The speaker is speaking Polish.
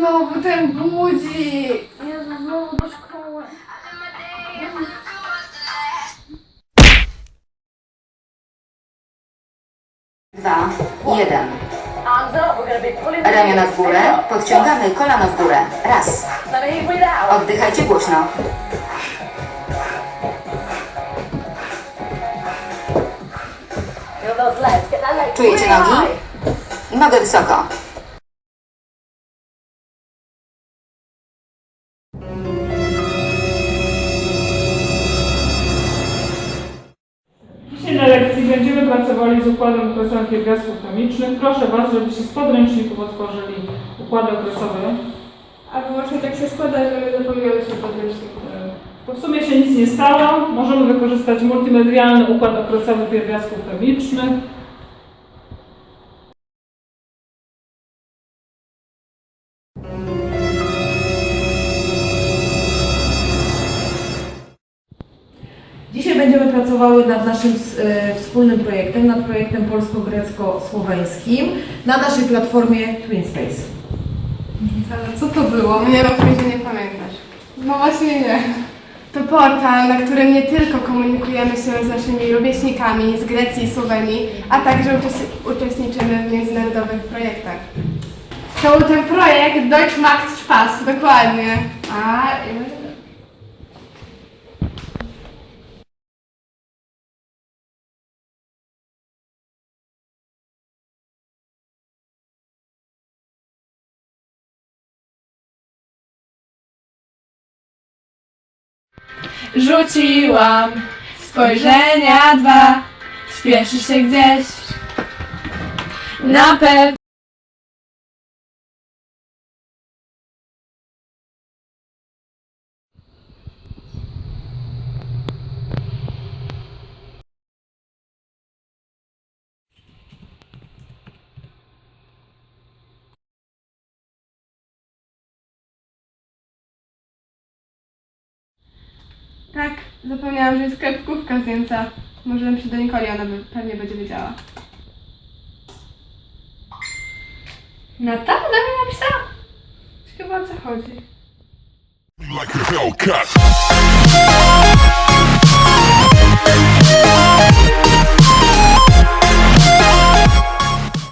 Znowu ten budzik! Jezu, znowu do szkoły. Dwa, jeden. Ramiona w górę, podciągamy kolano w górre. Raz. Oddychajcie głośno. Czujecie nogi? Nogę wysoko. Lekcji będziemy pracowali z układem okresowym pierwiastków chemicznych. Proszę Was, żebyście z podręczników otworzyli układy okresowe. A właśnie tak się składa, że my zapomniałyśmy podręczniku. Bo w sumie się nic nie stało. Możemy wykorzystać multimedialny układ okresowy pierwiastków chemicznych. Będziemy pracowały nad naszym e, wspólnym projektem, nad projektem polsko-grecko-słoweńskim na naszej platformie TwinSpace. Ale co to było? Nie mam że nie pamiętasz. No właśnie nie. To portal, na którym nie tylko komunikujemy się z naszymi rówieśnikami z Grecji i Słowenii, a także uczes- uczestniczymy w międzynarodowych projektach. To był ten projekt Deutsch macht Spaß, dokładnie. A, Rzuciłam spojrzenia dwa, śpieszy się gdzieś. Na pewno. Tak, zapomniałam, że jest sklepkówka z Niemca. Może nam się do Nikoli, ona by, pewnie będzie wiedziała. Natalia mi napisała? Chyba o co chodzi. like a.